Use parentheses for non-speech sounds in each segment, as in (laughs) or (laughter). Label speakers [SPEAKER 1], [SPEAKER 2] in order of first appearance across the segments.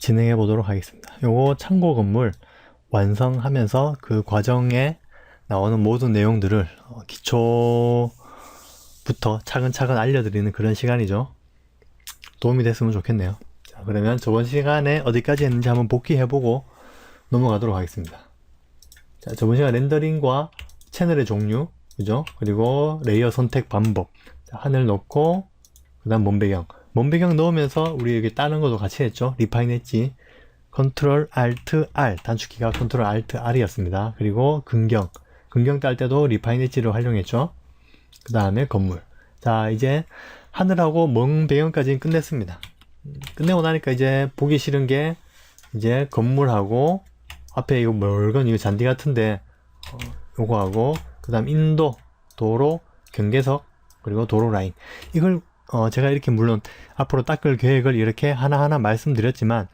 [SPEAKER 1] 진행해 보도록 하겠습니다. 요거 참고 건물 완성하면서 그 과정에 나오는 모든 내용들을 어, 기초부터 차근차근 알려드리는 그런 시간이죠. 도움이 됐으면 좋겠네요. 자, 그러면 저번 시간에 어디까지 했는지 한번 복귀해보고 넘어가도록 하겠습니다. 자, 저번 시간 렌더링과 채널의 종류, 그죠? 그리고 레이어 선택 방법. 자, 하늘 넣고, 그 다음 먼 배경. 먼 배경 넣으면서 우리 여기 다른 것도 같이 했죠? 리파인 했지. 컨트롤 알트 R. 단축키가 컨트롤 알트 R이었습니다. 그리고 근경. 근경 딸 때도 리파인 엣지를 활용했죠? 그 다음에 건물. 자, 이제 하늘하고 먼 배경까지는 끝냈습니다. 음, 끝내고 나니까 이제 보기 싫은 게 이제 건물하고 앞에 이거 멀건 이거 잔디 같은데 어, 요거하고 그 다음 인도 도로 경계석 그리고 도로 라인 이걸 어, 제가 이렇게 물론 앞으로 닦을 계획을 이렇게 하나하나 말씀드렸지만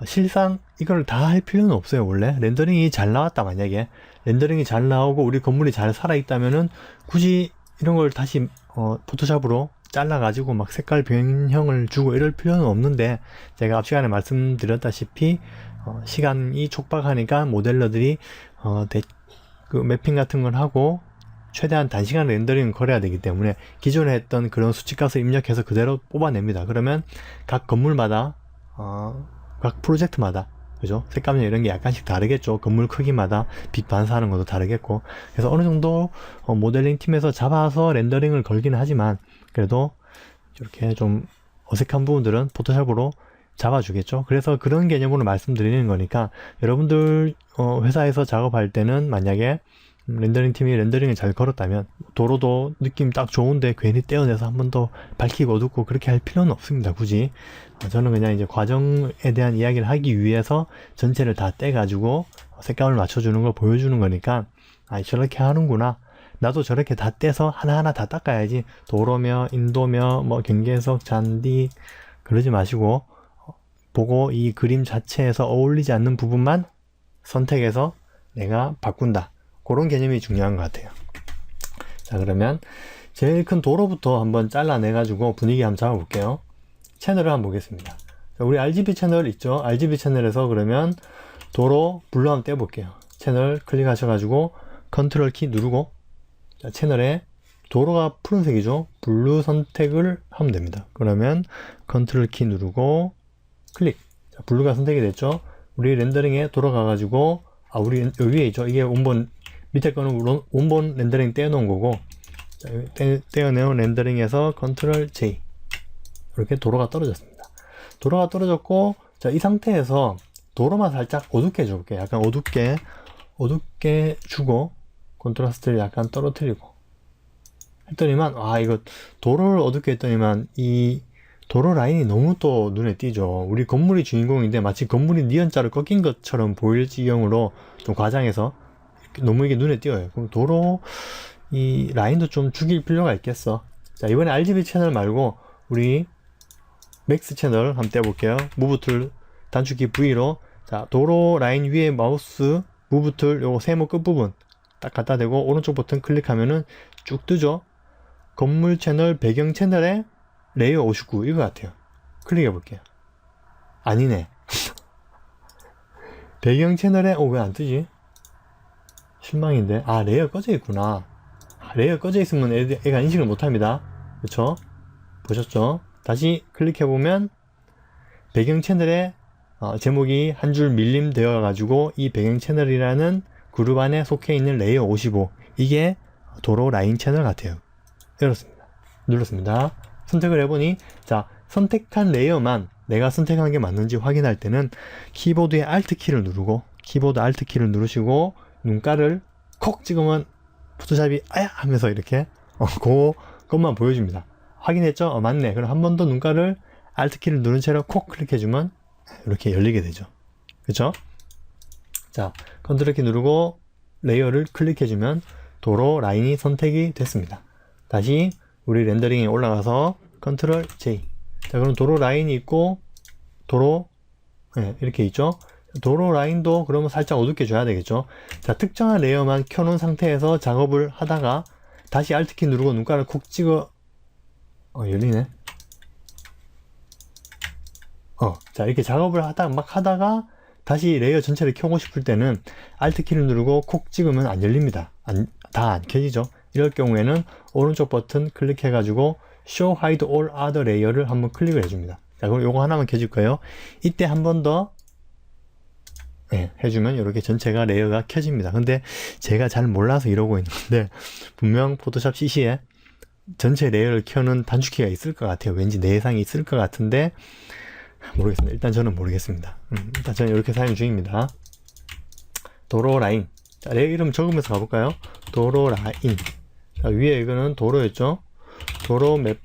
[SPEAKER 1] 어, 실상 이걸 다 할 필요는 없어요 원래. 렌더링이 잘 나왔다 만약에. 렌더링이 잘 나오고 우리 건물이 잘 살아 있다면은 굳이 이런 걸 다시 어, 포토샵으로 잘라 가지고 막 색깔 변형을 주고 이럴 필요는 없는데 제가 앞 시간에 말씀드렸다시피 어, 시간이 촉박하니까 모델러들이 어, 대- 그 매핑 같은 걸 하고 최대한 단시간 렌더링을 걸어야 되기 때문에 기존에 했던 그런 수치값을 입력해서 그대로 뽑아냅니다. 그러면 각 건물마다 어, 각 프로젝트마다 그죠? 색감량 이런 게 약간씩 다르겠죠. 건물 크기마다 빛 반사하는 것도 다르겠고. 그래서 어느 정도 어, 모델링 팀에서 잡아서 렌더링을 걸기는 하지만 그래도 이렇게 좀 어색한 부분들은 포토샵으로 잡아주겠죠. 그래서 그런 개념으로 말씀드리는 거니까 여러분들 어, 회사에서 작업할 때는 만약에 음, 렌더링 팀이 렌더링을 잘 걸었다면 도로도 느낌 딱 좋은데 괜히 떼어내서 한 번 더 밝히고 어둡고 그렇게 할 필요는 없습니다. 굳이 어, 저는 그냥 이제 과정에 대한 이야기를 하기 위해서 전체를 다 떼가지고 색감을 맞춰주는 걸 보여주는 거니까 아 저렇게 하는구나. 나도 저렇게 다 떼서 하나하나 다 닦아야지 도로며 인도며 뭐 경계석 잔디 그러지 마시고 어, 보고 이 그림 자체에서 어울리지 않는 부분만 선택해서 내가 바꾼다. 그런 개념이 중요한 것 같아요. 자, 그러면 제일 큰 도로부터 한번 잘라내가지고 분위기 한번 잡아볼게요. 채널을 한번 보겠습니다. 자, 우리 RGB 채널 있죠? RGB 채널에서 그러면 도로 블루 한번 떼볼게요. 채널 클릭하셔가지고 컨트롤 키 누르고 자, 채널에 도로가 푸른색이죠? 블루 선택을 하면 됩니다. 그러면 컨트롤 키 누르고 클릭. 자, 블루가 선택이 됐죠? 우리 렌더링에 돌아가가지고 아 우리 여기 위에 있죠? 이게 원본 밑에 거는 원- 원본 렌더링 떼어놓은 거고 떼어내온 렌더링에서 컨트롤 J 이렇게 도로가 떨어졌습니다. 도로가 떨어졌고 자 이 상태에서 도로만 살짝 어둡게 해줄게요. 약간 어둡게 어둡게 주고 컨트라스트를 약간 떨어뜨리고 했더니만 아 이거 도로를 어둡게 했더니만 이 도로 라인이 너무 또 눈에 띄죠. 우리 건물이 주인공인데 마치 건물이 니은자로 꺾인 것처럼 보일 지경으로 좀 과장해서 너무 이게 눈에 띄어요. 그럼 도로 이 라인도 좀 죽일 필요가 있겠어. 자 이번에 RGB 채널 말고 우리 맥스 채널 한번 떼볼게요. 무브 툴 단축키 V로 자 도로 라인 위에 마우스 무브 툴 요거 세모 끝부분 딱 갖다 대고 오른쪽 버튼 클릭하면은 쭉 뜨죠. 건물 채널 배경 채널에 레이어 59 이거 같아요. 클릭해 볼게요. 아니네. (laughs) 배경 채널에 어 왜 안 뜨지? 실망인데 아 레이어 꺼져 있구나. 아, 레이어 꺼져 있으면 애, 애가 인식을 못합니다. 그쵸? 보셨죠? 다시 클릭해 보면 배경 채널에 어, 제목이 한 줄 밀림 되어 가지고 이 배경 채널이라는 그룹 안에 속해 있는 레이어 55 이게 도로 라인 채널 같아요. 열었습니다. 눌렀습니다. 선택을 해보니 자 선택한 레이어만 내가 선택한 게 맞는지 확인할 때는 키보드의 Alt 키를 누르고 키보드 Alt 키를 누르시고 눈가를 콕 찍으면 포토샵이 아야 하면서 이렇게 어, 그것만 보여줍니다. 확인했죠? 어, 맞네. 그럼 한 번 더 눈가를 Alt 키를 누른 채로 콕 클릭해주면 이렇게 열리게 되죠. 그쵸? 자, 컨트롤 키 누르고 레이어를 클릭해주면 도로 라인이 선택이 됐습니다. 다시 우리 렌더링에 올라가서 컨트롤 J. 자, 그럼 도로 라인이 있고 도로 네, 이렇게 있죠. 도로 라인도 그러면 살짝 어둡게 줘야 되겠죠. 자, 특정한 레이어만 켜놓은 상태에서 작업을 하다가 다시 Alt 키 누르고 눈가를 콕 찍어 어, 열리네. 어, 자, 이렇게 작업을 하다, 막 하다가 다시 레이어 전체를 켜고 싶을 때는 Alt 키를 누르고 콕 찍으면 안 열립니다. 다 안 켜지죠. 이럴 경우에는 오른쪽 버튼 클릭해 가지고 Show Hide All Other Layer를 한번 클릭을 해줍니다. 자, 그럼 요거 하나만 켜줄 거예요. 이때 한 번 더 네, 해주면 이렇게 전체가 레이어가 켜집니다. 근데 제가 잘 몰라서 이러고 있는 건데 분명 포토샵 CC에 전체 레이어를 켜는 단축키가 있을 것 같아요. 왠지 내상이 있을 것 같은데 모르겠습니다. 일단 저는 모르겠습니다. 음, 일단 저는 이렇게 사용 중입니다. 도로 라인. 자, 레이어 이름 적으면서 가볼까요? 도로 라인. 자, 위에 이거는 도로였죠? 도로 맵.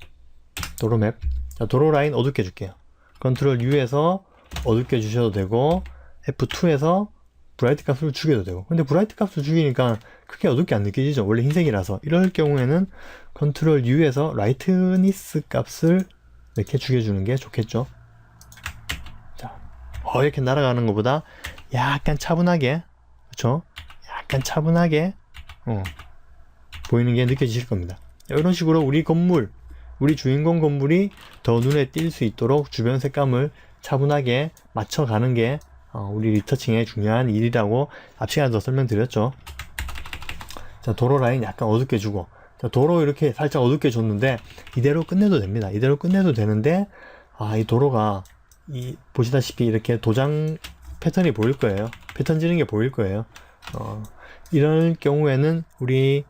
[SPEAKER 1] 도로 맵. 자, 도로 라인 어둡게 줄게요. 컨트롤 U에서 어둡게 주셔도 되고, F2에서 브라이트 값을 죽여도 되고. 근데 브라이트 값을 죽이니까 크게 어둡게 안 느껴지죠? 원래 흰색이라서. 이럴 경우에는 컨트롤 U에서 라이트니스 값을 이렇게 죽여주는 게 좋겠죠? 자, 어, 이렇게 날아가는 것보다 약간 차분하게, 그쵸? 약간 차분하게, 어, 보이는 게 느껴지실 겁니다. 이런 식으로 우리 건물, 우리 주인공 건물이 더 눈에 띌 수 있도록 주변 색감을 차분하게 맞춰가는 게 어, 우리 리터칭의 중요한 일이라고 앞 시간에도 설명드렸죠. 자, 도로 라인 약간 어둡게 주고, 자, 도로 이렇게 살짝 어둡게 줬는데, 이대로 끝내도 됩니다. 이대로 끝내도 되는데, 아, 이 도로가, 이, 보시다시피 이렇게 도장 패턴이 보일 거예요. 패턴 지는 게 보일 거예요. 어, 이럴 경우에는 우리,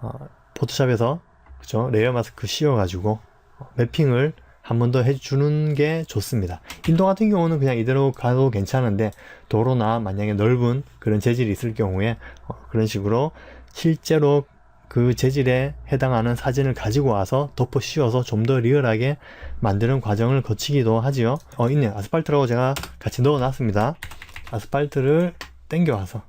[SPEAKER 1] 어, 포토샵에서, 그죠? 레이어 마스크 씌워가지고, 어, 매핑을 한 번 더 해주는 게 좋습니다. 인도 같은 경우는 그냥 이대로 가도 괜찮은데 도로나 만약에 넓은 그런 재질이 있을 경우에 어, 그런 식으로 실제로 그 재질에 해당하는 사진을 가지고 와서 덮어 씌워서 좀 더 리얼하게 만드는 과정을 거치기도 하지요. 어, 있네요. 아스팔트라고 제가 같이 넣어 놨습니다. 아스팔트를 땡겨 와서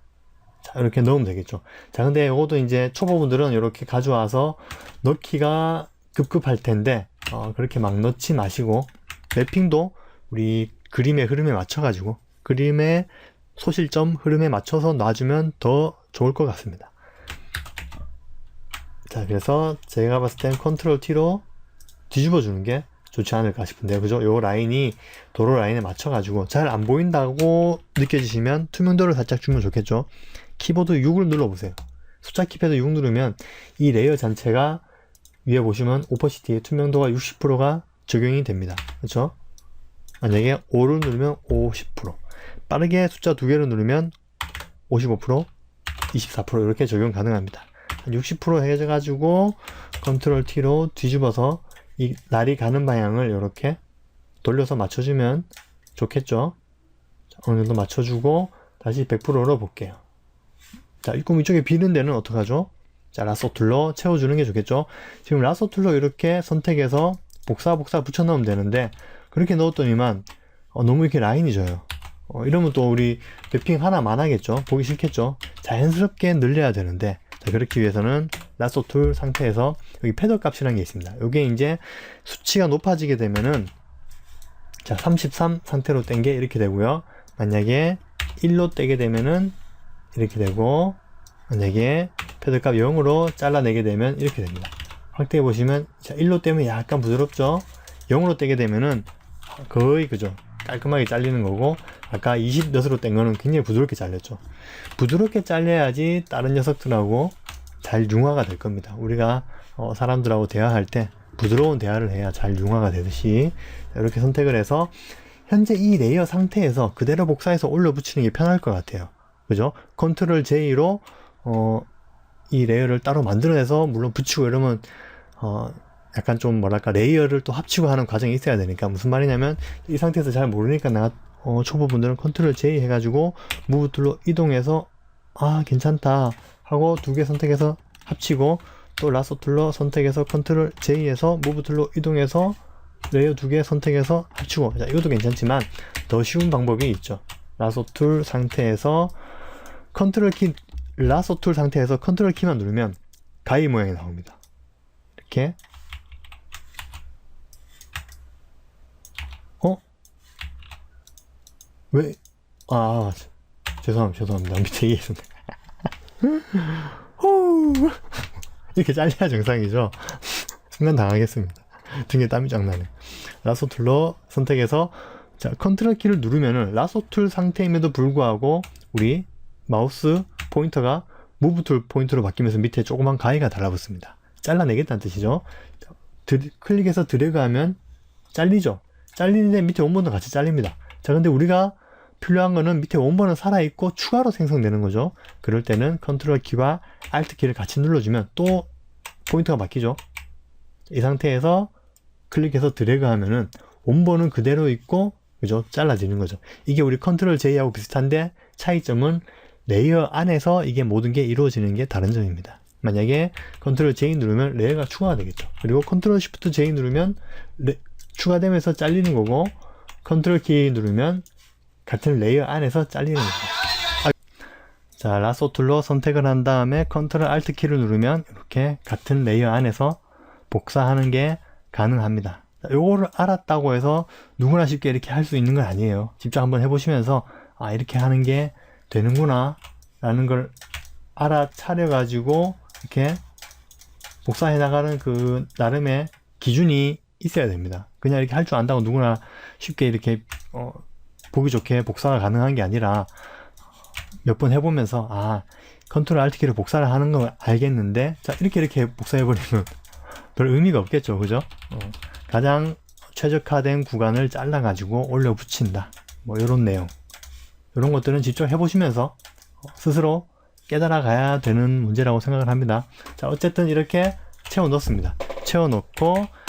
[SPEAKER 1] 자, 이렇게 넣으면 되겠죠. 자, 근데 이것도 이제 초보분들은 이렇게 가져와서 넣기가 급급할 텐데, 어, 그렇게 막 넣지 마시고, 맵핑도 우리 그림의 흐름에 맞춰가지고, 그림의 소실점 흐름에 맞춰서 놔주면 더 좋을 것 같습니다. 자, 그래서 제가 봤을 땐 컨트롤 T로 뒤집어 주는 게 좋지 않을까 싶은데요. 그죠? 요 라인이 도로 라인에 맞춰가지고 잘 안 보인다고 느껴지시면 투명도를 살짝 주면 좋겠죠. 키보드 6을 눌러보세요. 숫자 키패드 6 누르면 이 레이어 전체가 위에 보시면 오퍼시티의 투명도가 60%가 적용이 됩니다. 그렇죠? 만약에 5를 누르면 50%, 빠르게 숫자 두 개를 누르면 55%, 24% 이렇게 적용 가능합니다. 한 60% 해가지고 컨트롤 T로 뒤집어서 이 날이 가는 방향을 이렇게 돌려서 맞춰주면 좋겠죠. 자, 어느 정도 맞춰주고 다시 100%로 볼게요. 자, 그럼 이쪽에 비는 데는 어떡하죠? 자, 라소 툴로 채워주는 게 좋겠죠? 지금 라소 툴로 이렇게 선택해서 복사 복사 붙여 넣으면 되는데 그렇게 넣었더니만 어, 너무 이렇게 라인이 져요. 어, 이러면 또 우리 맵핑 하나만 하겠죠? 보기 싫겠죠? 자연스럽게 늘려야 되는데 자, 그렇기 위해서는 라소 툴 상태에서 여기 패더 값이라는 게 있습니다. 이게 이제 수치가 높아지게 되면은 자, 33 상태로 뗀 게 이렇게 되고요. 만약에 1로 떼게 되면은 이렇게 되고 만약에 패드값 0으로 잘라내게 되면 이렇게 됩니다. 확대해 보시면 자 1로 떼면 약간 부드럽죠? 0으로 떼게 되면은 거의 그죠? 깔끔하게 잘리는 거고 아까 20넷으로 뗀 거는 굉장히 부드럽게 잘렸죠? 부드럽게 잘려야지 다른 녀석들하고 잘 융화가 될 겁니다. 우리가 어, 사람들하고 대화할 때 부드러운 대화를 해야 잘 융화가 되듯이 이렇게 선택을 해서 현재 이 레이어 상태에서 그대로 복사해서 올려 붙이는 게 편할 것 같아요. 그죠? 컨트롤 J로 어, 이 레이어를 따로 만들어내서 물론 붙이고 이러면 어, 약간 좀 뭐랄까 레이어를 또 합치고 하는 과정이 있어야 되니까 무슨 말이냐면 이 상태에서 잘 모르니까 나 어, 초보분들은 컨트롤 J 해가지고 무브 툴로 이동해서 아 괜찮다 하고 두 개 선택해서 합치고 또 라소 툴로 선택해서 컨트롤 J에서 무브 툴로 이동해서 레이어 두 개 선택해서 합치고. 자 이것도 괜찮지만 더 쉬운 방법이 있죠. 라소 툴 상태에서 컨트롤 키 라소 툴 상태에서 컨트롤 키만 누르면 가위 모양이 나옵니다. 이렇게 어? 왜? 아 죄송합니다 죄송합니다 밑에 이게 있었네 후. 이렇게 잘려야 정상이죠 순간 당하겠습니다 등에 땀이 쫙 나네 라소 툴로 선택해서 자, 컨트롤 키를 누르면은 라소 툴 상태임에도 불구하고 우리 마우스 포인터가 무브 툴 포인터로 바뀌면서 밑에 조그만 가위가 달라붙습니다. 잘라내겠다는 뜻이죠. 자, 드- 클릭해서 드래그하면 잘리죠. 잘리는데 밑에 원본도 같이 잘립니다. 자, 근데 우리가 필요한 거는 밑에 원본은 살아있고 추가로 생성되는 거죠. 그럴 때는 컨트롤 키와 알트 키를 같이 눌러주면 또 포인터가 바뀌죠. 이 상태에서 클릭해서 드래그 하면은 원본은 그대로 있고 그죠? 잘라지는 거죠. 이게 우리 컨트롤 J하고 비슷한데 차이점은 레이어 안에서 이게 모든 게 이루어지는 게 다른 점입니다. 만약에 컨트롤 J 누르면 레이어가 추가가 되겠죠. 그리고 컨트롤 Shift J 누르면 레- 추가되면서 잘리는 거고 컨트롤 키 누르면 같은 레이어 안에서 잘리는 거죠. 아, 자, 라소 툴로 선택을 한 다음에 컨트롤 알트 키를 누르면 이렇게 같은 레이어 안에서 복사하는 게 가능합니다. 자, 요거를 알았다고 해서 누구나 쉽게 이렇게 할 수 있는 건 아니에요. 직접 한번 해보시면서 아 이렇게 하는 게 되는구나 라는 걸 알아차려 가지고 이렇게 복사해 나가는 그 나름의 기준이 있어야 됩니다. 그냥 이렇게 할 줄 안다고 누구나 쉽게 이렇게 어, 보기 좋게 복사가 가능한 게 아니라 몇 번 해보면서 아 컨트롤 알트 키로 복사를 하는 건 알겠는데 자 이렇게 이렇게 복사해 버리면 (laughs) 별 의미가 없겠죠. 그죠? 어, 가장 최적화된 구간을 잘라 가지고 올려 붙인다. 뭐 이런 내용 이런 것들은 직접 해보시면서 어, 스스로 깨달아 가야 되는 문제라고 생각을 합니다. 자 어쨌든 이렇게 채워 넣습니다. 채워 넣고